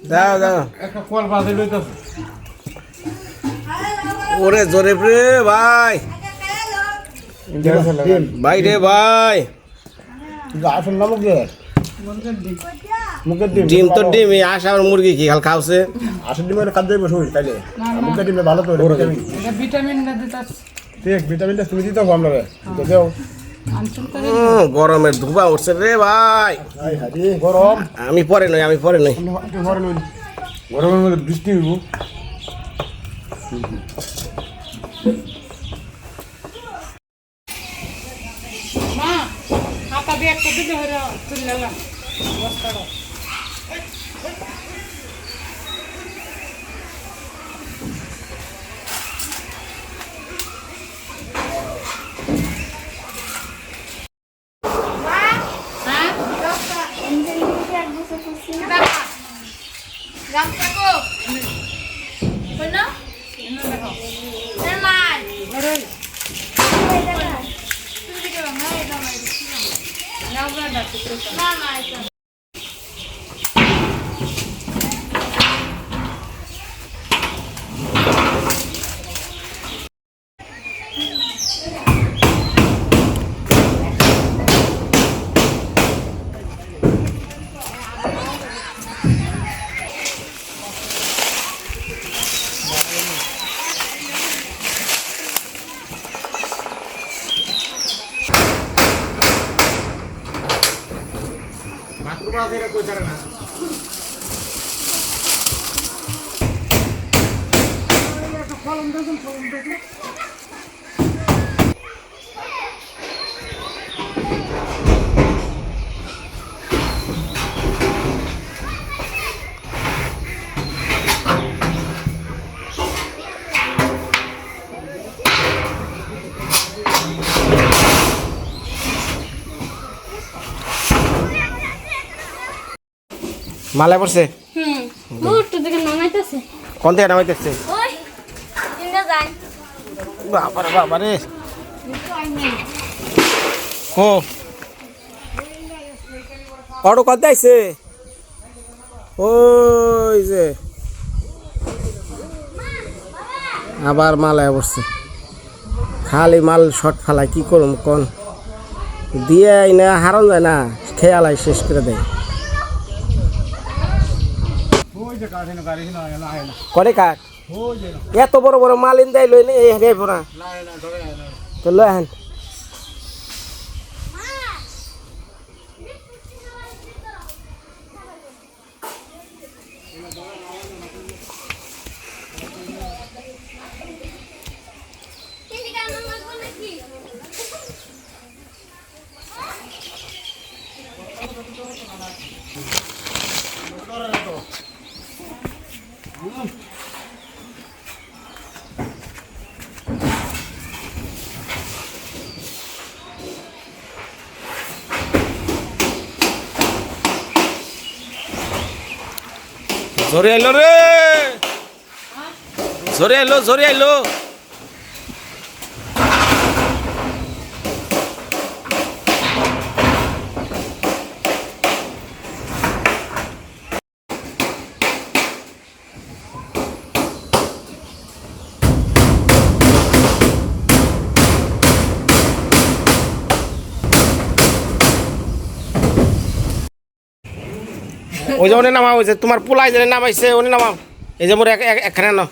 দাও দাও। একটা কল বাজে লইতেছে। ওরে জোরে রে ভাই। ভাই রে ভাই। না মুখে। মুখের ডিম ডিম তো ডিম এই আশা আর মুরগি কি হাল খাওছে? আসল ডিমের খাদ্য বসে তাইলে। মুখের ডিমে ভালো তো ভিটামিন। এটা ভিটামিনটা দিতে ঠিক ভিটামিনটা তুমি দিতে হবে আমরা। তো গরমের ধুবা উঠছে রে ভাই। গরম? আমি পরে নই আমি পরে নই। গরমের মধ্যে বৃষ্টি হইব। মা হাতা দিয়ে একটা দিতে হরে তুললাম বস্তাটা মালা পড়ছে? হুম মুহূর্ত থেকে নামাইতেছে। কোন থেকে নামাইতেছে? ওই যাই। ও। অটো কত আইছে? ওই যে। আবার মাল আয়া পড়ছে। খালি মাল শর্ট ফালাই কি করুম কোন? দিয়ে না হারন যায় না খেয়ালাই শেষ করে দেয় ওই যে কাছে না গাড়ি না না না করে কাঠ? এত বড় বড় মাল ইন দেয় লই নি এই হেরে না তো লই জোরে আইলো রে। জোরে আইলো জোরে আইলো। ওই যে উনি নামা হয়েছে তোমার পোলাই যে নামাইছে উনি নামাও। এই যে মোর এখানে না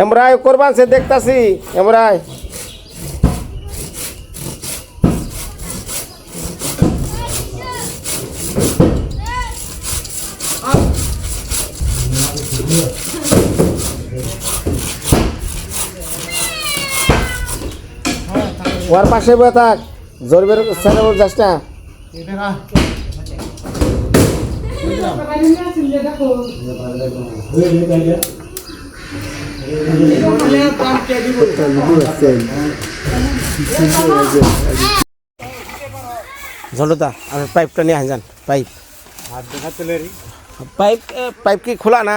এমরাই করবান সে দেখতাছি এমরাই ওর পাশে বয়ে থাক জোরবের সাইডে যাস না ঝন্ডুদা আমি পাইপটা নিয়ে যান পাইপ। পাইপ এ, পাইপ কি খোলা না?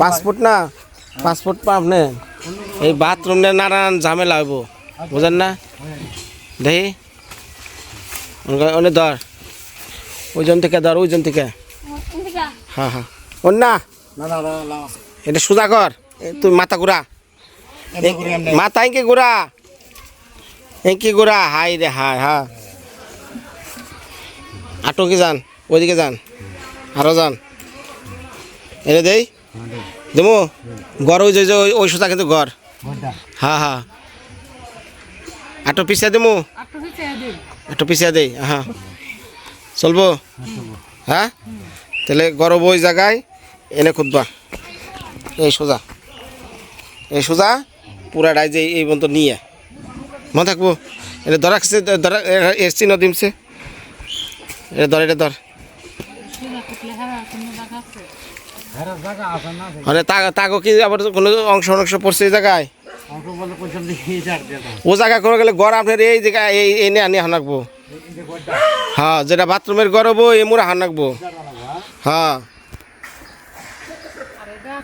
পাঁচ ফুট না পাঁচ ফুট পা আপনি এই বাথরুম নিয়ে নানান ঝামেলা হইব বুঝেন না? দেখি অনেক ধর ওইজন থেকে ধর ওইজন থেকে। এদিকে হ্যাঁ হ্যাঁ ওর না? না না না না। এটা সোজা কর তুই মাথা ঘুরা। মাথা এঁকে ঘুরা। এঁকি ঘুরা। হাই রে হাই হ্যাঁ আটকে যান ওইদিকে যান। আরও যান। এনে দেই। দেবো? ঘর ওই যে ওই- ওই সোজা কিন্তু ঘর। হ্যাঁ হ্যাঁ আটো পিছিয়ে দেবো? একটু পিছিয়ে দেই হ্যাঁ চলবো। হ্যাঁ? তাহলে গরব ওই জায়গায়। এনে খুঁজবা এই সোজা। এই সোজা পুরাটাই যে এই পর্যন্ত নিয়ে মনে থাকব? এটা ধরা খাচ্ছে, ধরা এর চিহ্ন এটা ধর এটা ধর। তাগো কি আবার কোনো অংশ পড়ছে এই জায়গায়? ও জায়গা গেলে গড় আপনার এই জায়গায়, এই এনে হ্যাঁ যেটা বাথরুমের গড়ব এই মুড়া হানাকবো। হ্যাঁ আর এটা খুঁজলে থাকব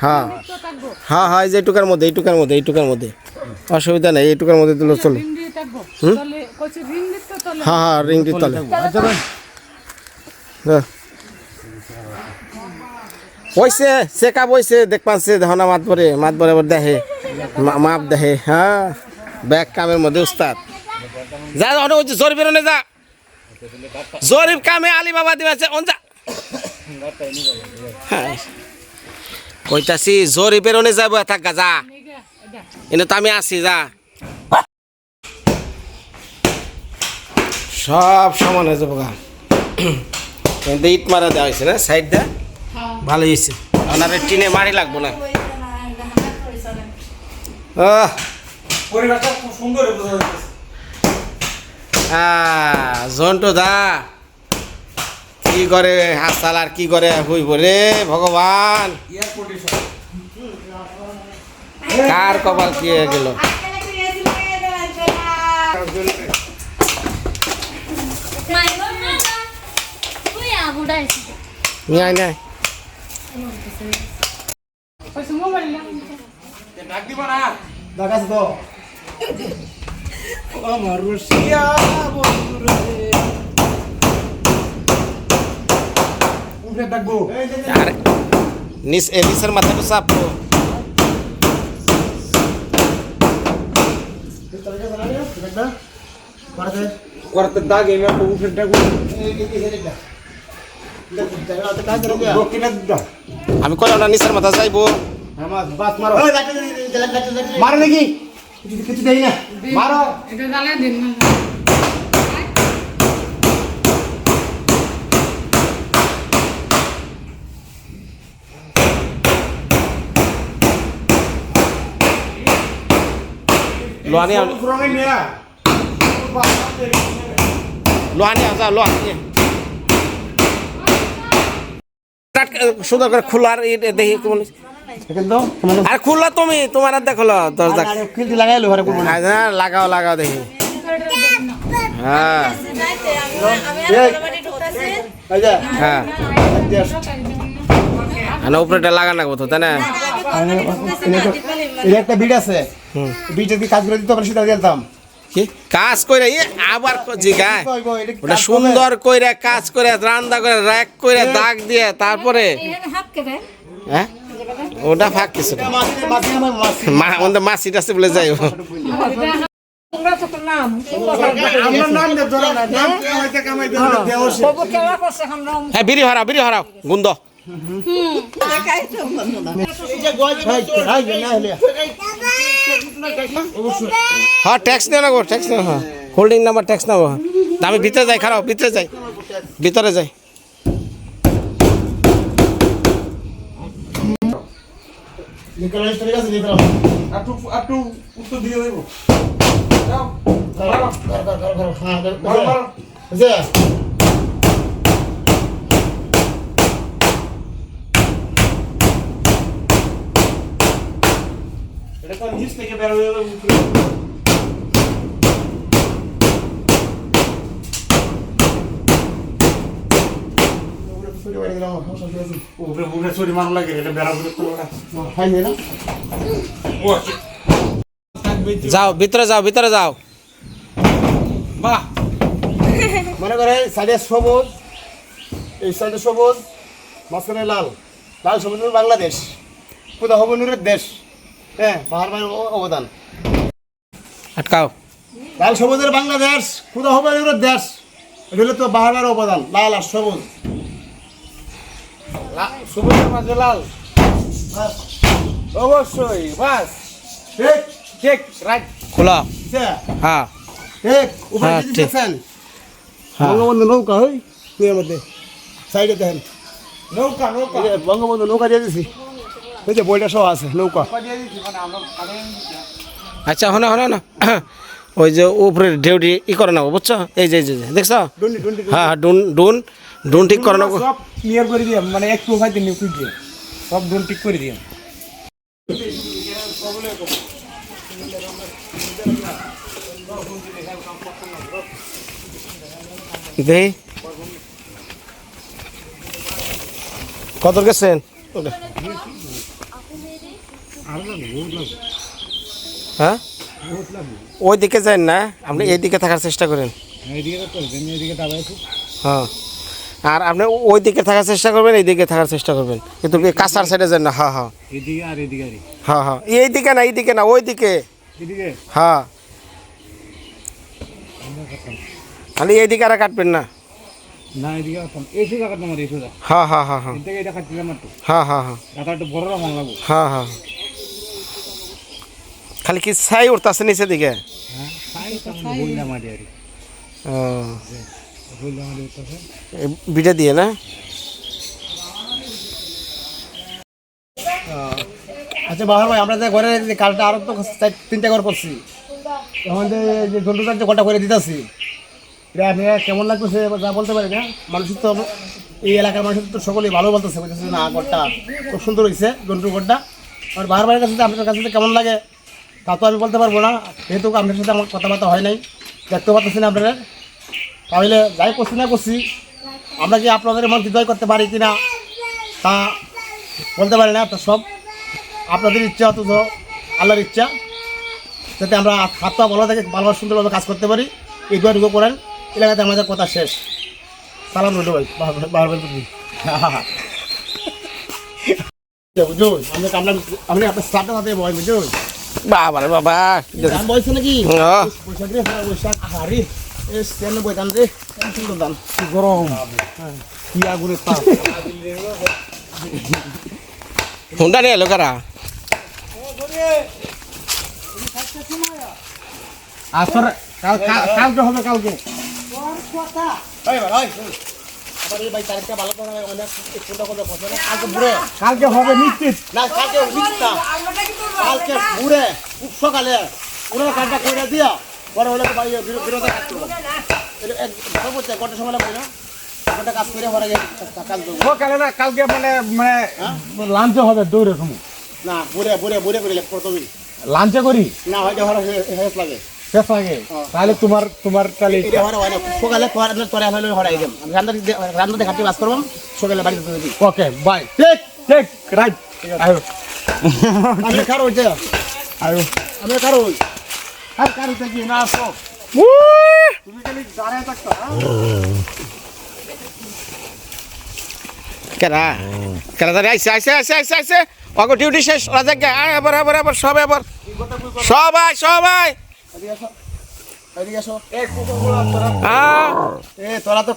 হ্যাঁ। হ্যাঁ হ্যাঁ এই যে এইটুকার মধ্যে এইটুকার মধ্যে এইটুকার মধ্যে। অসুবিধা নেই এইটুকার মধ্যে চলো। তলে কইছে রিং দিতে তলে। হ্যাঁ হ্যাঁ রিংটি তলে। হ্যাঁ। পয়সে চেকা বইছে দেখ পাচ্ছে দেখো না মাত পরে মাত পরে আবার দেখে মা- মাপ দেখে হ্যাঁ। ব্যাগ কামের মধ্যে উস্তাদ। যা অনেক হচ্ছে জরিপ বেরোনে যা। জরিপ কামে আলী বাবা দিবাছে অন যা। কইতাছি জরিপ বেরোনে যাব থাক গা যা। এনে তো আমি আছি যা। সব সমান হয়ে যাব গা। কিন্তু ইট মারা দেওয়া হয়েছে না সাইড দা। ভালো হয়েছে। আপনার টিনে মারি লাগবো না। আহ, খুব জন্টু দা। কি করে হাসাল আর কি করে হইব রে ভগবান? কার কপাল কি হয়ে গেল? না তুই আবুড়াই নিয়ে নাই কইছে মোবাইল না ডাক দিব না ডাক আছে তো আমার রসিয়া বন্ধুরে উঠে ডাকবো আর নিস এ নিসের মাথাটা চাপো করতে দাগ এমে উঠে ডাকবো দক্ষিণের দাগ আমি কইলাম না নিসের মাথা যাইবো আমার বাস মারো মারো নাকি কিছু কিছু দেই না মারো এটা জ্বালা দিন না লোহানি আন রঙে নিয়া যা লোহানি টাট- সুন্দর করে খোলার দেখি কেমন আর খুললা তুমি তোমার আর দেখল দরজা লাগাইলো আজ না লাগাও লাগাও দেখি। হ্যাঁ। হ্যাঁ। উপরেটা লাগা তো তাই না? একটা বিট আছে। বিটে দিয়ে কাজ করে দিতে পারে সেটা দিতাম। কি? কাজ করে ইয়ে আবার জিগায় ওটা সুন্দর কইরা কাজ করে রান্না করে র্যাক করে দাগ দিয়ে তারপরে হ্যাঁ? ওটা ফাঁক কিছু না। মা আমাদের মাসিট আছে বলে যাই হ্যাঁ বিড়ি হারাও বিড়ি হারাও গুন্দ। হ্যাঁ ট্যাক্স নিয়ে নেব ট্যাক্স নেব হ্যাঁ। হোল্ডিং নাম্বার ট্যাক্স নেব আমি ভিতরে যাই খারাপ ভিতরে যাই। ভিতরে যাই। দিয়ে তো নিচ থেকে বের হয়ে যাবে উপরে। উপরে উপরে চুরি মারো লাগে এটা বেড়া করে তো ও যাও ভিতরে যাও ভিতরে যাও। বাহ। মনে করে সাইডে সবুজ এই সাইডে সবুজ মাঝখানে লাল। লাল সবুজ বাংলাদেশ। কোথা হব নূরের দেশ। হ্যাঁ অবদান। আটকাও। লাল সবুজের বাংলাদেশ কোথা হব দেশ। এটা হলো তো ভাইয়ের অবদান লাল আর সবুজ। সবুজের মাঝে লাল। বাস। অবশ্যই বাস। ঠিক। ঠিক রাইট। খোলা। হ্যাঁ। ঠিক উপরে হ্যাঁ, হ্যাঁ। বঙ্গবন্ধু নৌকা হই? তুই মধ্যে সাইডে দেখেন। নৌকা নৌকা। বঙ্গবন্ধু নৌকা দিয়ে দিছি। ওই যে বইটা সব আছে নৌকা। আচ্ছা হনে হনে না ওই যে উপরে ঢেউটি ই করে নেব বুঝছ? এই যে এই যে দেখছ? হ্যাঁ হ্যাঁ, ডুন ডুন ডুন ঠিক করে নেব সব ক্লিয়ার করে দিলাম মানে একটু হয়তো নিউজ দিয়ে। সব ডোন ঠিক করে দিলাম। দেখি কত গেছেন? হ্যাঁ? ওই দিকে যান না, আপনি এই দিকে থাকার চেষ্টা করেন। এইদিকে এইদিকে হ্যাঁ। আর আপনি ওই দিকে থাকার চেষ্টা করবেন এই দিকে থাকার চেষ্টা করবেন। কিন্তু কাঁচার সাইডে যান না হ্যাঁ হ্যাঁ। হ্যাঁ হ্যাঁ। এই দিকে না এই দিকে না ওই দিকে হ্যাঁ। খালি এই দিকে আর কাটবেন না। হ্যাঁ হ্যাঁ হ্যাঁ হ্যাঁ হ্যাঁ। হ্যাঁ হ্যাঁ। হ্যাঁ হ্যাঁ। খালি কি ছাই উঠতেছে নিচে দিকে? বিটা দিয়ে না? আচ্ছা বাহার ভাই, আমরা যে ঘরে কালটা আরও তো তিনটা ঘর করছি। এখন যে যে যে ঘরটা করে দিতেছি, এটা আপনি কেমন লাগতেছে যা বলতে পারি না? মানুষের তো এই এলাকার মানুষের তো সকলেই ভালো বলতেছে বলতেছে না, ঘরটা খুব সুন্দর হয়েছে জন্তুর ঘরটা। আর বাহার ভাইয়ের কাছে আপনার কাছে কেমন লাগে? তা তো আমি বলতে পারব না যেহেতু আপনার সাথে আমার কথাবার্তা হয় নাই। দেখতে পাচ্ছি না আপনারা? তাহলে যাই করছি না করছি আমরা কি আপনাদের মন হৃদয় করতে পারি কি না তা বলতে পারি না তো সব আপনাদের ইচ্ছা অথচ আল্লাহর ইচ্ছা। যাতে আমরা হাত পা ভালো থাকে ভালো সুন্দরভাবে কাজ করতে পারি এই দুয়া ঢুকো করেন এলাকাতে আমাদের কথা শেষ। সালাম রইল ভাই বারবার বুঝুন আমরা আমরা আমি আপনার স্টাফটা সাথে বয় বুঝুন বাবা রে বাবা দাম বলছে নাকি। বৈশাখ রে বৈশাখ হারি। এ ছিয়ানব্বই দাম রে সুন্দর দাম। গরম। কি আগুনের তাপ হুন্ডা নিয়ে এলো কারা? আসর কাল কাল- কালকে হবে কালকে। ভাই কালকে বুড়ে কালকে হবে নিশ্চিত। না কালকে কালকে ঘুরে খুব সকালে। ওরা কাজটা করে দিয়া পরে হলে তো ভাই বিরো- বিরোধে কাজ করব। সর্বোচ্চ সময় লাগবে না? কাজ করে পরে গিয়ে কাজ করব। সকালে না কালকে মানে মানে লাঞ্চে হবে দৌড়ে সময় না বুড়ে বুড়ে বুড়ে করে প্রথমেই। লাঞ্চে করি? না হয়তো লাগে। তাহলে তোমার তোমার তাহলে সকালে তোর তোর হলে হরে আমি রান্না রান্না দেখাতে কাজ করবাম সকালে বাড়িতে দিবি ওকে বাই ঠিক ঠিক রাইট আয়ো। আমি কারও হইতে আয়ো। আমি কারও হই? আর কারও থেকে না আসো? তুমি খালি দাঁড়ায় থাকতো হ্যাঁ? কেরা? কেরা দাঁড়িয়ে? আইসে আইসে আইসে আইসে আইসে। অগো ডিউটি শেষ। রাজা গে আয় এবার এবার এবার সবাই এবার সবাই সবাই! তোরা। তো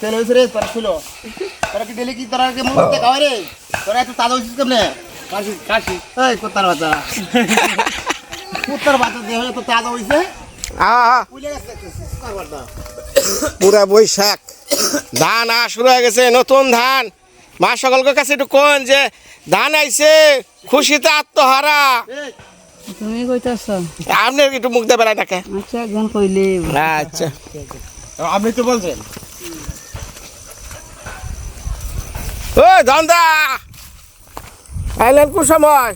তেল হয়েছে রে তোরা ছিল তোরা কি ডেলি কি তোরা কি মুখ দিয়ে খাওয়া রে? তোরা এত তাজা হয়েছিস কেমনে? কাশি কাশি। এই কুত্তার বাচ্চা। কুত্তার বাচ্চা দেহ এত তাজা হয়েছে আহা পুলে গেছে কুত্তার বাচ্চা। পুরা বৈশাখ। ধান আ শুরু হয়ে গেছে নতুন ধান। মা সকলকে কাছে একটু কোন যে ধান আইছে খুশিতে আত্মহারা। তুমি কইতাছ? আপনি একটু মুখ বেড়ায় নাকে আচ্ছা একজন কইলে। আচ্ছা। আপনি তো বলছেন। ও ধন্দা! আইলেন কোন সময়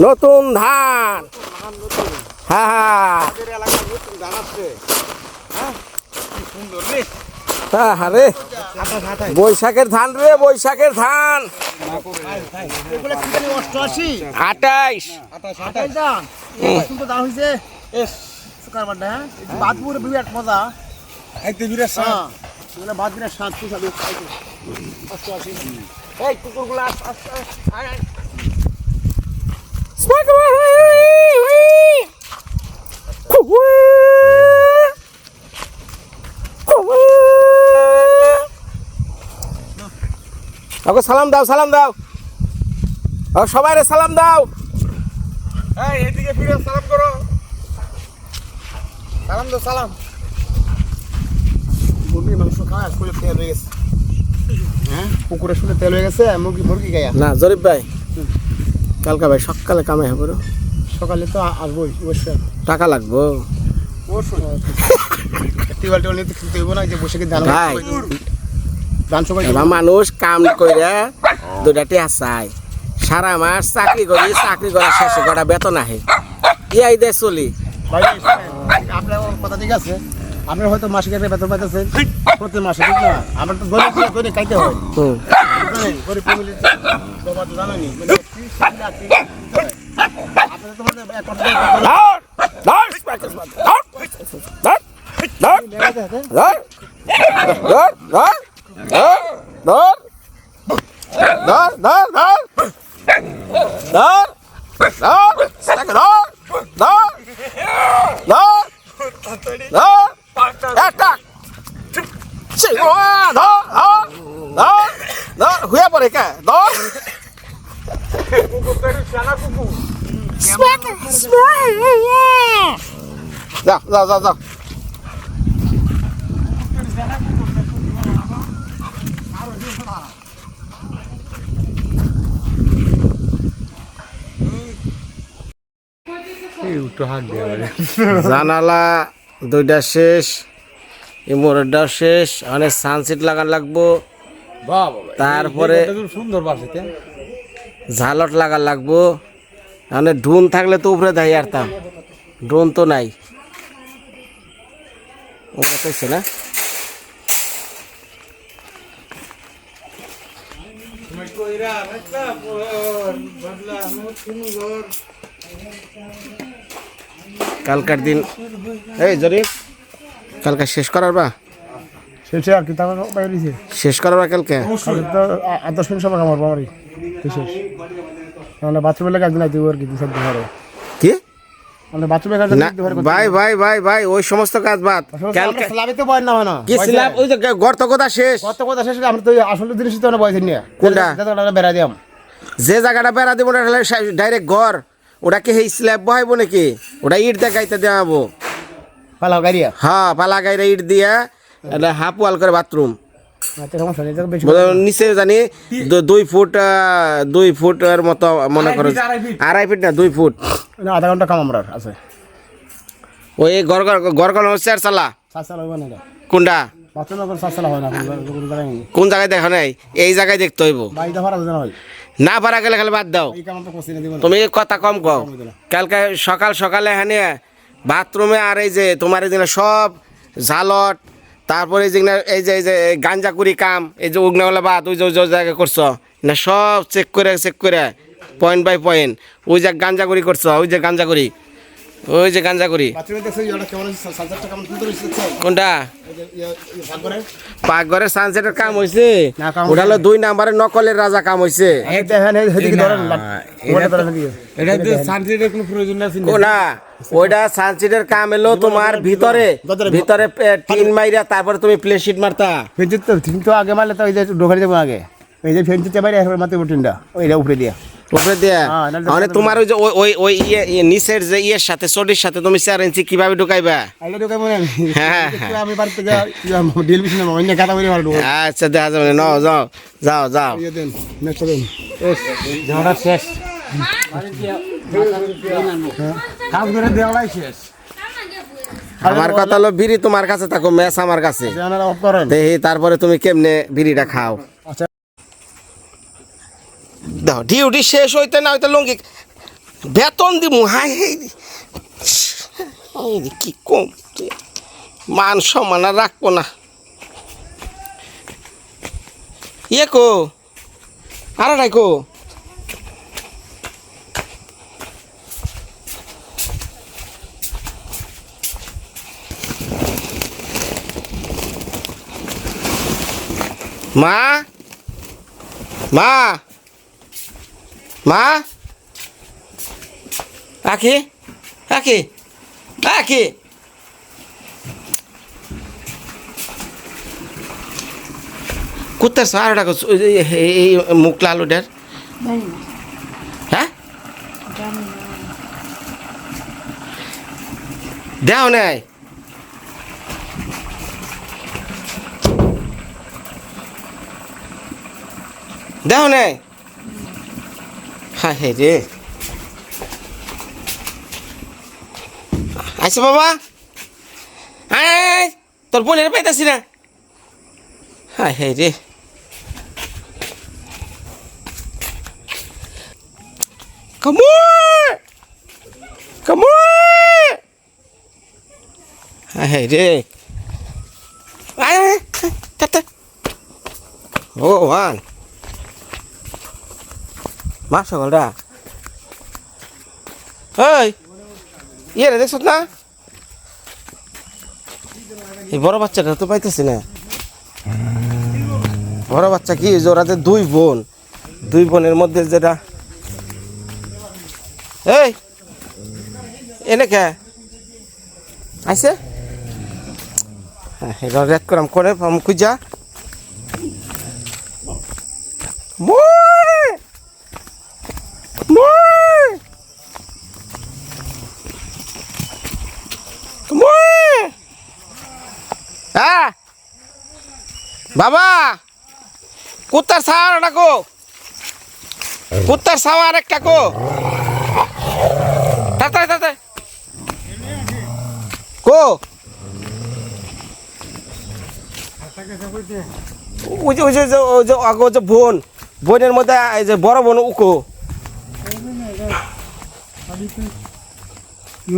নতুন ধান হ্যাঁ? হ্যাঁ হ্যাঁ হ্যাঁ রে বৈশাখের ধান রে বৈশাখের ধান। এগুলো কি ওকে সালাম দাও সালাম দাও। ও সবাই রে সালাম দাও। এই এদিকে ফিরে সালাম করো। সালাম দাও সালাম। মুরগির মাংস খাওয়া শুলে তেল হয়ে গেছে। হ্যাঁ? পুকুরে শুনে তেল হয়ে গেছে মুরগি মুরগি গায়া না জরিফ ভাই। কালকা ভাই সকালে কামাই হবে। সকালে তো আসবোই অবশ্যই। টাকা লাগবো। অবশ্যই। টিউবওয়েল টিউবওয়েল নিতে খেলতে হইব না যে বসে কি ধান ভাই। ধান সবাই এবার মানুষ কাম করে দুটা টিয়া চায় সারা মাস চাকরি করি চাকরি করার শেষে কটা বেতন আহে ইয়াই দে চলি আপনার কথা ঠিক আছে আপনার হয়তো মাসিক একটা বেতন পাইতেছেন প্রতি মাসে ঠিক না আমরা তো গরিব গরিব খাইতে হয় গরিব ফ্যামিলি বাবা তো জানেনি মানে 넌! 넌! 넌! 넌! 넌! 넌! 스타크 넌! 넌! 넌! 넌! 야, 딱! 친구야! 너! 너! 너! 너! 후회버릴까? 너! 스마트! 스마트! 자, 자, 자, 자. যাও যাও যাও জানালা দুইটা শেষ এই শেষ অনেক সানসেট লাগান লাগবো। তারপরে সুন্দর বাসিতে। ঝালট লাগান লাগবো। মানে ড্রোন থাকলে তো উপরে দেয় আর আরতাম। ড্রোন তো নাই। ওরা কইছে না? কালকার দিন। এই জরিফ কালকে শেষ করার বা? শেষে আর কি বাইরে দিছে। শেষ করার বা কালকে? আট দশ মিনিট সময় আমার বাবারই শেষ। তাহলে বাথরুমে লেগে একদিন আইতে আর কি দুই দিন ধরে কি? ভাই ভাই ভাই ভাই ওই সমস্ত কাজ বাদ। কালকে তো বয় না না। কি ছিলাম ওই যে গর্ত কথা শেষ? কত কথা শেষ? আমরা তো আসলে জিনিস তো না বয় নিয়ে। কোনটা? বেড়া দিয়াম। যে জায়গাটা বেড়া দিব ডাইরেক্ট ঘর। ওটাকে হে স্ল্যাব বহাইবো নাকি? ওটা ইট দেখাইতে দেওয়াবো পালা গাড়িয়া? হ্যাঁ পালা গাড়িয়া ইট দিয়া এটা হাফ ওয়াল করে বাথরুম। আচ্ছা, নিচে জানি দুই ফুট দুই ফুট এর মতো মনে করো। আড়াই ফিট না দুই ফুট। আধা ঘণ্টা কাম আমরা আছে। ওই গড় গড় গড় হচ্ছে আর চালা। কোনটা? কোন জায়গায় দেখা নাই? এই জায়গায় দেখতে হইব। ভাড়া না পারা গেলে খালি বাদ দাও। তুমি কথা কম কও। কালকে সকাল সকালে এখানে বাথরুমে আর এই যে তোমার এই সব ঝালট তারপরে এই যে এই যে এই যে গাঞ্জা কুড়ি কাম এই যে উগনাওয়ালা বাদ ওই যে ওই জায়গায় করছ না সব চেক করে চেক করে পয়েন্ট বাই পয়েন্ট ওই যে গাঞ্জা কুড়ি করছ ওই যে গাঞ্জা কুড়ি। ওই যে করি। কোনটা? ইয়ে, ইয়ে, পাকঘরে সানসেটের কাম হয়েছে ওটা দুই নাম্বারের নকলের রাজা কাম হয়েছে ওইটা সানসিটের কাম এলো তোমার ভিতরে। ভিতরে টিন মাইরা তারপরে তুমি প্লে শিট মারতা। ফেঞ্চিত তো আগে মারলে তো ওই যে ঢোকাই দেবো আগে। এই যে ফেঞ্চিতে বাইরে মাতে টিনটা। ওইটা উপরে দিয়া। উপরে দিয়া? হ্যাঁ, মানে তোমার ওই যে ওই ওই ওই ইয়ে ইয়ে নিচের যে ইয়ের সাথে চটির সাথে তুমি চার ইঞ্চি কীভাবে ঢুকাইবা? আইলে ঢোকাই আমি হ্যাঁ, ঢোকাই আচ্ছা দেখা যাবে নাও, যাও যাও যাও। ইয়ে শেষ। আমার কথা হলো বিড়ি তোমার কাছে থাকো ম্যাচ আমার কাছে। দেখি তারপরে তুমি কেমনে বিড়িটা খাও? দেখো ডিউটি শেষ হইতে না হইতে লঙ্গি বেতন দিমু, হাই কি কম মান সম্মান আর রাখব না। ইয়ে কো? আর কো? মা? মা? মা? আখি আখি আখি কোথায় সার ডাকো এই মুখ লাল ওটার। হ্যাঁ? দেও নাই। দেও নাই। হ্যাঁ হে রে আইসে বাবা আয় আয়, আয়, তোর বোনের পাইতাছি না হায় হে রে কামড় কামড় হায় হে রে আয় আয়, আয়, তা, তা। ও ওয়ান মা সকলটা। ওই ইয়ে দেখছ না? এই বড় বাচ্চাটা তো পাইতেছি না। বড় বাচ্চা কি যে ওরা যে দুই বোন। দুই বোনের মধ্যে যেটা এই, এনে কে? আইসে হ্যাঁ রেড করাম, করে খুঁজা। মই হ্যাঁ? বাবা, কুত্তার ছাওয়ার ডাকো কুত্তার ছাওয়া আরেকটা কো। তাড়াতাড়ি তাড়াতাড়ি কো। ওই যে ওই যে ওই যে ওই যে বোন। বোনের মধ্যে এই যে বড় বোন, উকো। কি